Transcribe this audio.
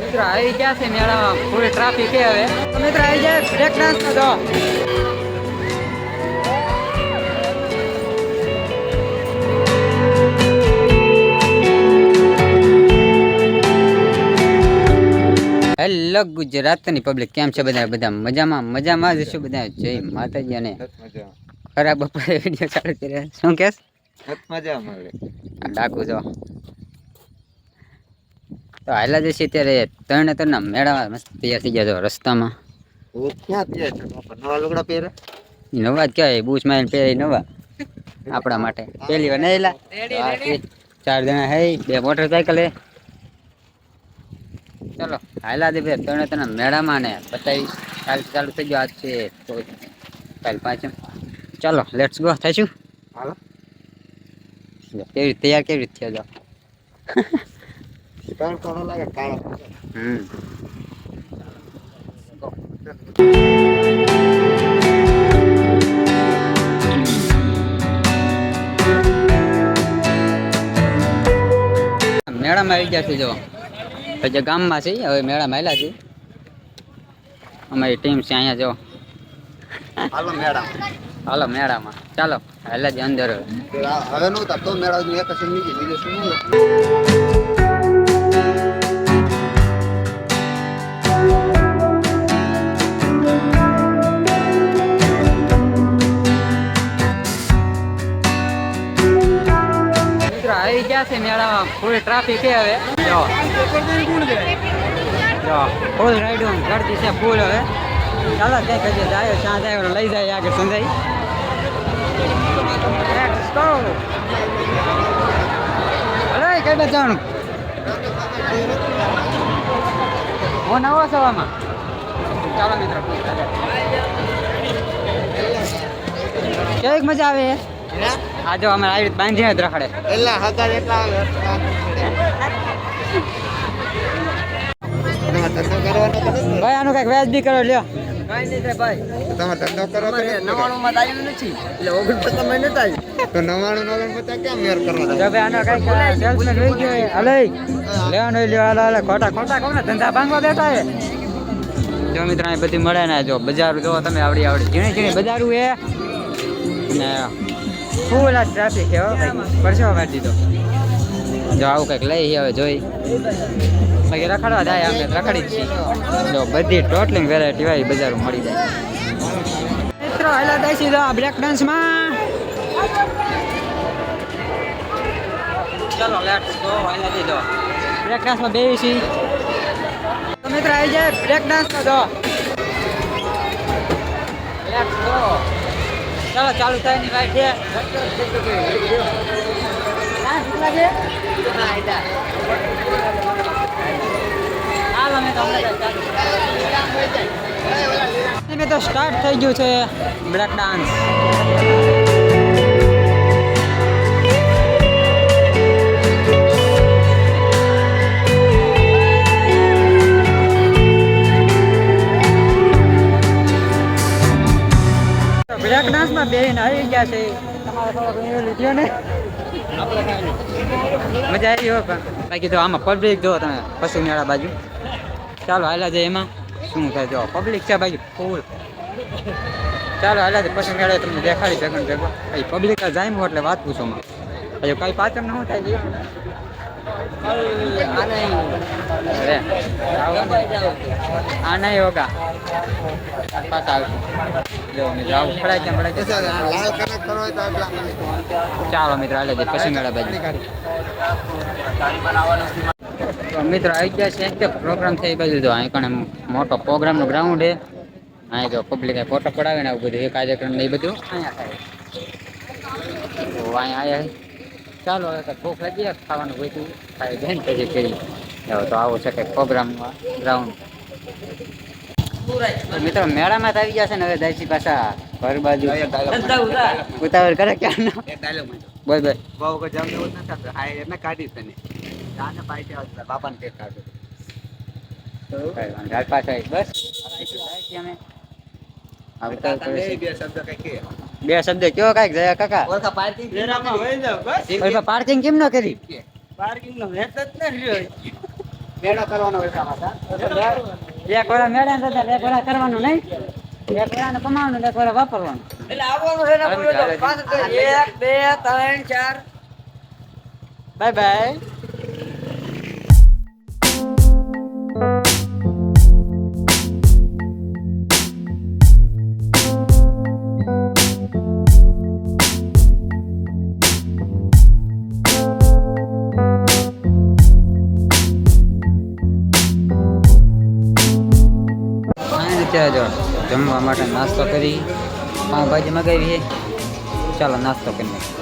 મિત્રો આવી ગયા છે મેળામાં. ફૂલ ટ્રાફિક છે હવે. મિત્રો આવી જાય બ્રેક ડાન્સ તો હેલો ગુજરાતની પબ્લિક કેમ છે બધા? બધા મજામાં? મજામાં જ છું બધા. જય માતાજી અને ખરાબ બપોરે વીડિયો ચાલુ કર્યા. શું કેસ? મજા મળે ડાકુ જો. તો હાલા જશે ત્યારે ત્રણે ત્રણ મેળામાં મસ્ત તૈયાર થઈ ગયા છો રસ્તામાં. હું ક્યાં તૈયાર છે? બાપા? નવા લુગડા પહેરે ઈ નવા જ કહેવાય બૂચ મારીને પહેરી નવા. આપણા માટે. પહેલી વાર નહીં લા ચાર જણા હે બે મોટરસાયકલ. હે ચલો હાલા દે ભાઈ ત્રણે ત્રણ મેળામાં ને બતાવીશ કાલ ચાલુ થઈ ગયો આજ છે તો કાલ પાંચમ. ચાલો લેટ્સ ગો થઈશું? હાલો. કેવી રીતે તૈયાર કેવી રીતે થયો જાઓ ત્રણ કોનો લાગે કાળો હમ મેળામાં આવી ગયા છે જો. પછી જે ગામમાં છે હવે મેળામાં આવેલા છે અમારી ટીમ છે અહીંયા જો. હાલો મેળા. હાલો મેળામાં. ચાલો હાલા જ અંદર હવે. નું તો મેળા એક જ બીજું શું આવી ગયા છે મેળામાં. ફૂલ ટ્રાફિક છે હવે. જો. જો. ફૂલ રાઈડ ગળતી છે ફૂલ હવે. ચાલો, ત્યાં કહીએ જાય સાંજ આવ્યો લઈ જાય, આગળ સંજાઈ. અરે, કઈ જવાનું? હું, નવો છું ચાલો, મિત્રો. કેવીક મજા આવે? આ જો અમે આવી રીતે બાંધીને જ રખડે. એટલા હતા એટલા? ભાઈ આનું કંઈક વ્યાજ બી કરો લ્યો. તમારે ધંધો કરો તો નથી. કરવાનો. તો નવાણું નવાણું કેમ મેર કરવા ભાઈ આનો કંઈક સેલ્સમેન રહી ગયો હલે લેવાનો લ્યો હાલો હાલો. ખોટા ખોટા કહું ધંધા ભાંગવા દેતા હે જો મિત્રો બધી મળે ને જો બજાર. જો તમે આવડી આવડી. ઝીણી ઝીણી બજારું હે. ને ફૂલ આ ટ્રાફિક છે પરસેવા મારી દીધો. જો આવું કંઈક લઈ હવે જોઈ. બાકી રખડવા જાય અમે રખડી જ છીએ. જો બધી ટોટલિંગ વેરાયટી હોય બજાર મળી જાય. મિત્રો હેલો છે જો બ્રેક ડાન્સમાં ચલો લેટ્સ ગો હેલા દીધો બ્રેક ડાન્સમાં બેસી છી તો મિત્રો આવી જાય બ્રેક ડાન્સમાં જો લેટ્સ ગો ચાલો ચાલુ થાયની રાઈટ છે. હાલ અમે તો હમણાં જ ચાલુ મેં તો સ્ટાર્ટ થઈ ગયું છે બ્રેક ડાન્સ ડાન્સમાં બેન આવી ગયા છે. મજા આવી હોય પણ. બાકી તો આમાં પબ્લિક જો તમે પશુ મેળા બાજુ. ચાલો હાલા જાય એમાં. શું થાય જો પબ્લિક છે બાકી ફૂલ ચાલો હાલા પશુ મેળા તમને દેખાડી ભેગો ને ભેગો. અહીં પબ્લિક જાય એટલે વાત પૂછો માં. હજુ કઈ પાચમ ન થાય છે અરે આ નહીં હોગા પાછા જો મિત્રો આવું તો ચાલો મિત્રો તો મિત્રો આવી ગયા છે, એક પ્રોગ્રામ થઈ બાજુ તો અહીં કણે મોટો પ્રોગ્રામનો ગ્રાઉન્ડ છે. અહીં જો પબ્લિક ફોટો પડાવે ને આવું બધું, એ કાર્યક્રમ ને એ બધું અહીંયા અહીંયા આયા ચાલો હવે ભૂખ લાગી જાય, ખાવાનું બધું ખાઈ બેન પછી કરી તો આવો છે કે પ્રોગ્રામમાં ગ્રાઉન્ડ મિત્રો મેળામાં આવી ગયા છે ને હવે દાયસી પાછા ઘર બાજુ. ઉતાવળ કરે. ક્યાં બોલ બોલ. બહુ કોઈ જમ એવું નથી થતું. હા એને કાઢી તને. પાઈટે આવતા બાપાને પેટ કાઢો. હાલ પાછા આવી. બસ અમે. આવતા બે શબ્દ કઈ કે બે શબ્દ કયો કાંઈક જયા કાકા? ઓળખા પાર્ટી પાર્કિંગ કેમ ન કરી? પાર્કિંગ નો હેત જ ન રહ્યો. મેળો કરવાનો હોય પાછા એક વાર મેળા એક વાર કરવાનું નહીં. એક વાર કમાવાનું એક વાર વાપરવાનું. એટલે આવવાનું છે એક બે ત્રણ ચાર. Bye bye. અત્યારે જો જમવા માટે નાસ્તો કરી પાઉંભાજી મગાવી છે ચાલો નાસ્તો કરી.